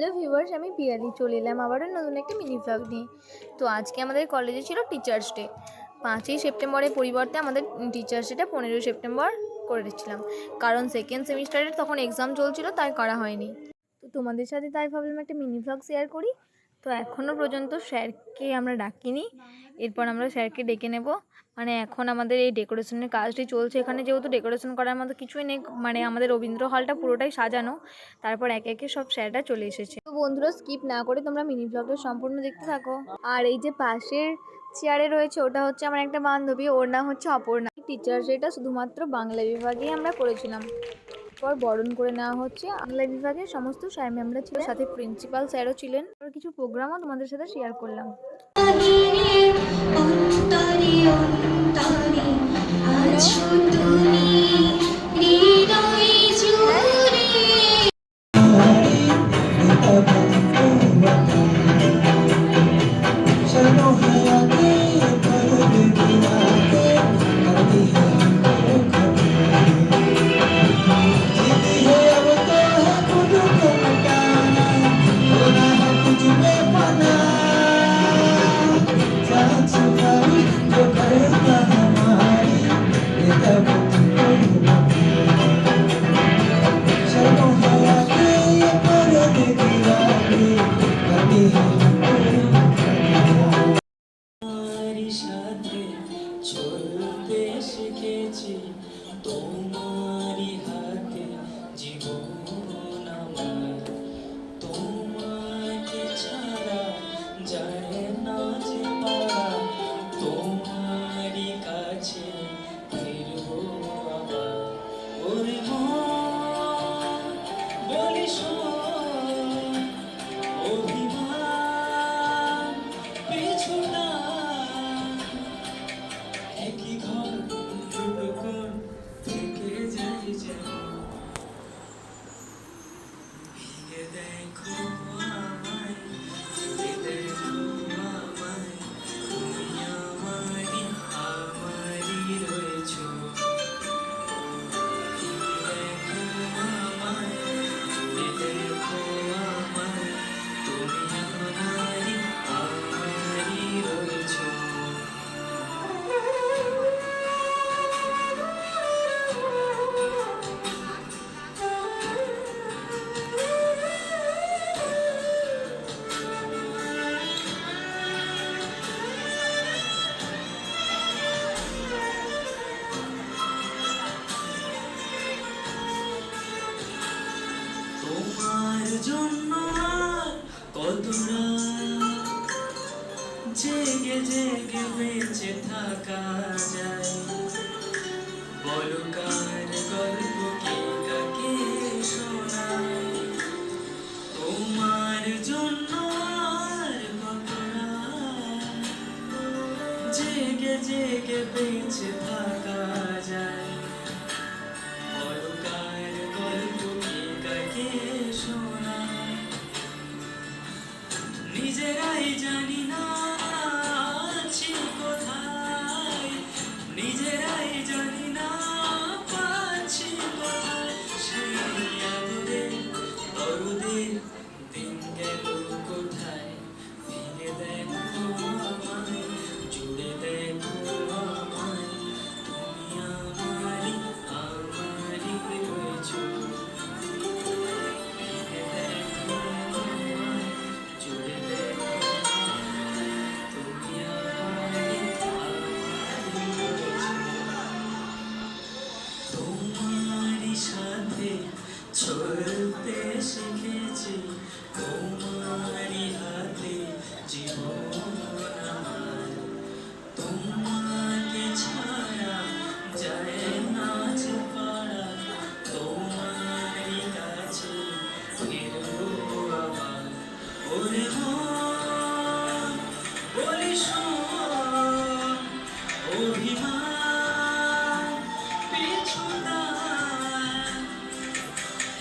Hello viewers, আমি পিয়ালি। চলে এলাম আবারও নতুন একটা মিনি ব্লগ নিয়ে। তো আজকে আমাদের কলেজে ছিল টিচার্স ডে পাঁচই সেপ্টেম্বরের পরিবর্তে আমাদের টিচার্স ডেটা পনেরোই সেপ্টেম্বর করেছিলাম। কারণ সেকেন্ড সেমিস্টারের তখন এক্সাম চলছিল, তাই করা হয়নি। তো তোমাদের সাথে তাই ভাবলাম একটা মিনি ব্লগ শেয়ার করি। তো এখনও পর্যন্ত স্যারকে আমরা ডাকিনি। এরপর আমরা স্যারকে ডেকে নেব। মানে এখন আমাদের এই ডেকোরেশনের কাজটি চলছে। এখানে যেহেতু ডেকোরেশন করার মতো কিছুই নেই মানে আমাদের রবীন্দ্র হলটা পুরোটাই সাজানো। তারপর একে একে সব স্যাররা চলে এসেছে। তো বন্ধুরা স্কিপ না করে তোমরা মিনি ব্লগটা সম্পূর্ণ দেখতে থাকো। আর এই যে পাশের চেয়ারে রয়েছে, ওটা হচ্ছে আমার একটা বান্ধবী। ওর নাম হচ্ছে অপর্ণা। টিচার্স এটা শুধুমাত্র বাংলা বিভাগেই আমরা করেছিলাম। পর বরণ করে নেওয়া হচ্ছে। বাংলা বিভাগের সমস্ত স্যার ম্যামরা ছিল সাথে প্রিন্সিপাল স্যারও ছিলেন। আর কিছু প্রোগ্রামও তোমাদের সাথে শেয়ার করলাম। আজ বলো কার চলতে শিখেছি তোমারি হাতে জীবন।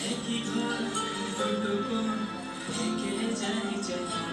একই ঘর দুটো কোন থেকে যাই যখন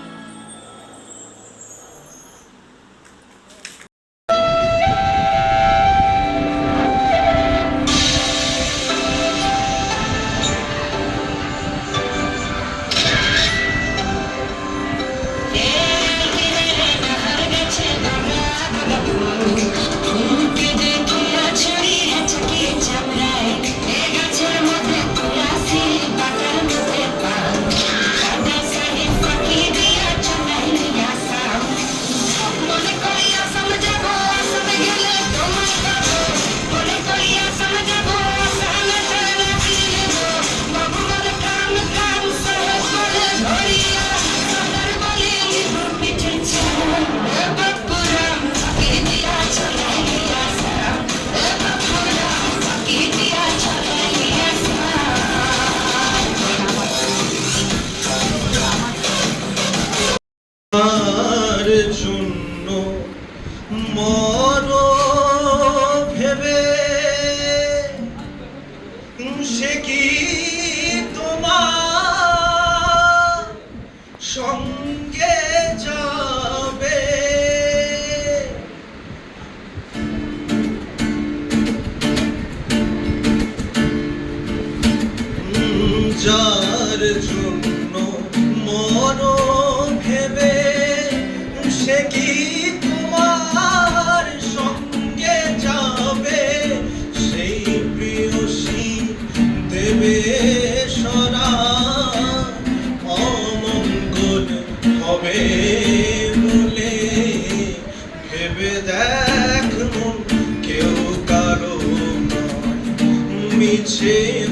cheia.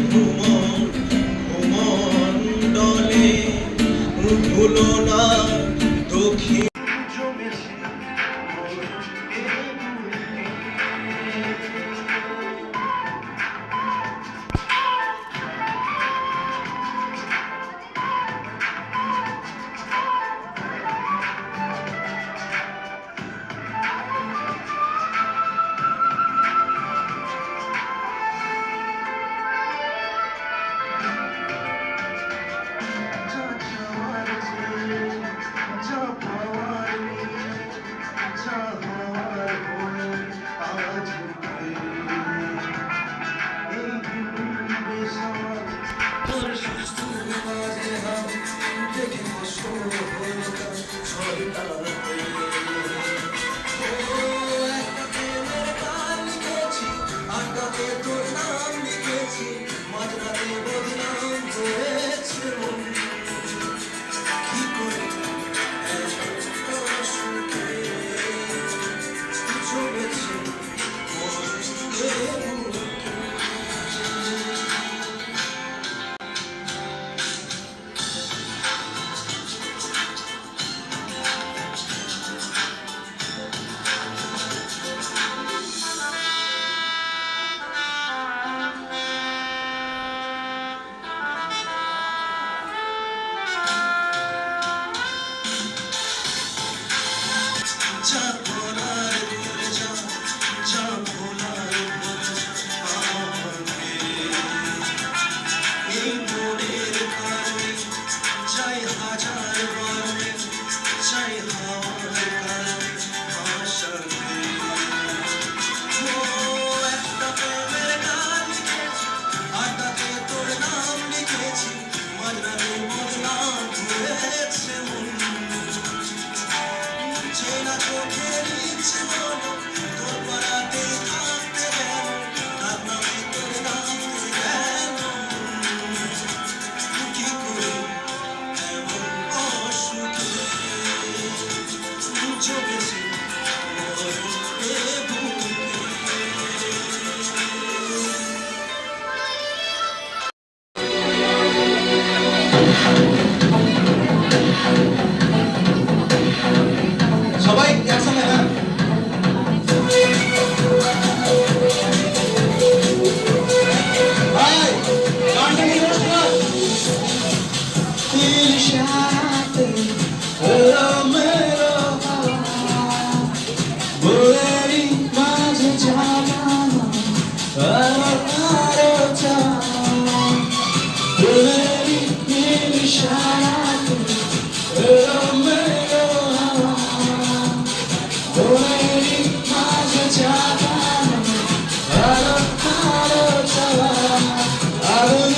나는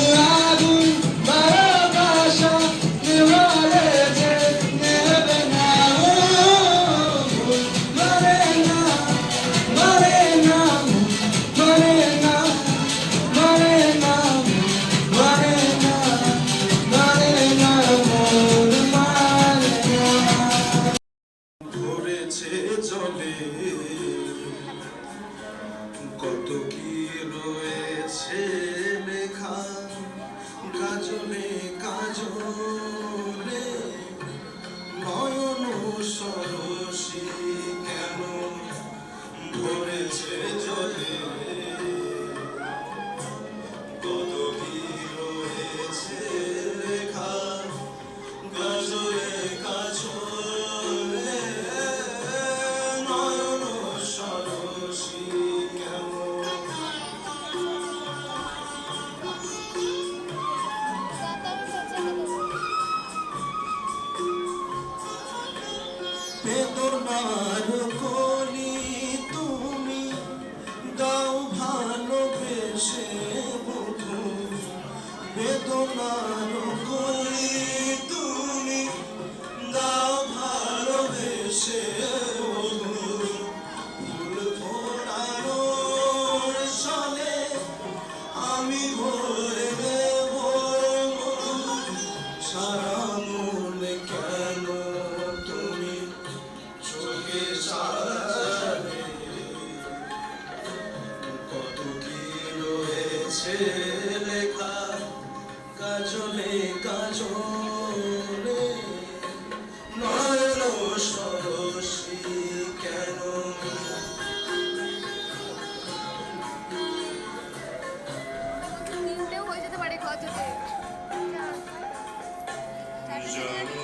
বেদনার কলি তুমি দাও ভালোবেসে বধু। বেদনার কলি তুমি দাও ভালোবেসে আমি ভরে দেব সারা canım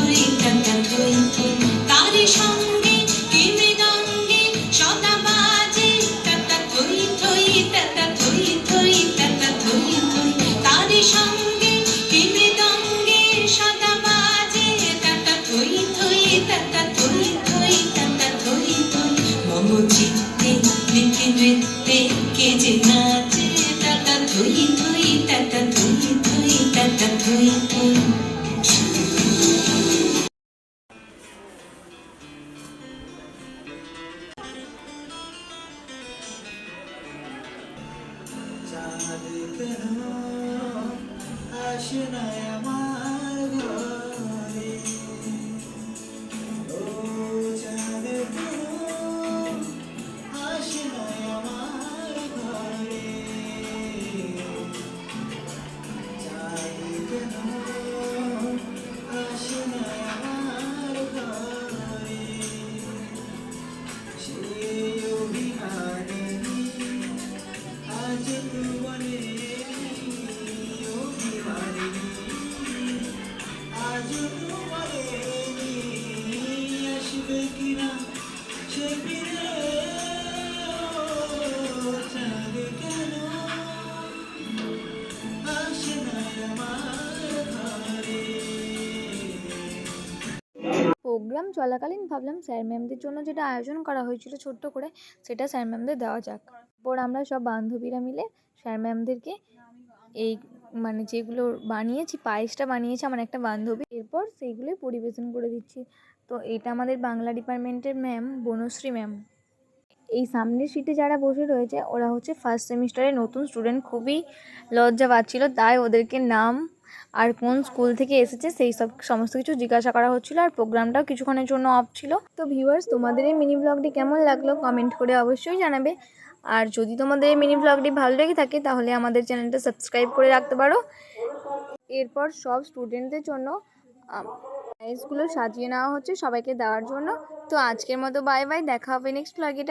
নীতি প্রোগ্রাম চলাকালীন ভাবলাম স্যার ম্যামদের জন্য যেটা আয়োজন করা হয়েছিল ছোট্ট করে, সেটা স্যার ম্যামদের দেওয়া যাক। পর আমরা সব বান্ধবীরা মিলে স্যার ম্যামদেরকে এই মানে যেগুলো বানিয়েছি, পায়েসটা বানিয়েছে, আমার একটা বান্ধবী। এরপর সেইগুলোই পরিবেশন করে দিচ্ছি। তো এটা আমাদের বাংলা ডিপার্টমেন্টের ম্যাম, বনশ্রী ম্যাম। এই সামনের সিটে যারা বসে রয়েছে, ওরা হচ্ছে ফার্স্ট সেমিস্টারের নতুন স্টুডেন্ট খুবই লজ্জা পাচ্ছিল, তাই ওদেরকে নাম আর কোন স্কুল থেকে এসেছে, সেই সব সমস্ত কিছু জিজ্ঞাসা করা হচ্ছিল আর প্রোগ্রামটাও কিছুক্ষণের জন্য অফ ছিল। তো ভিউয়ার্স তোমাদের এই মিনি ব্লগটি কেমন লাগল কমেন্ট করে অবশ্যই জানাবে। আর যদি তোমাদের এই মিনি ব্লগটি ভালো লেগে থাকে, তাহলে আমাদের চ্যানেলটা সাবস্ক্রাইব করে রাখতে পারো। এরপর সব স্টুডেন্টদের জন্য প্রাইজগুলো সাজিয়ে নেওয়া হচ্ছে সবাইকে দেওয়ার জন্য। তো আজকের মতো বাই বাই, দেখা হবে নেক্সট ব্লগে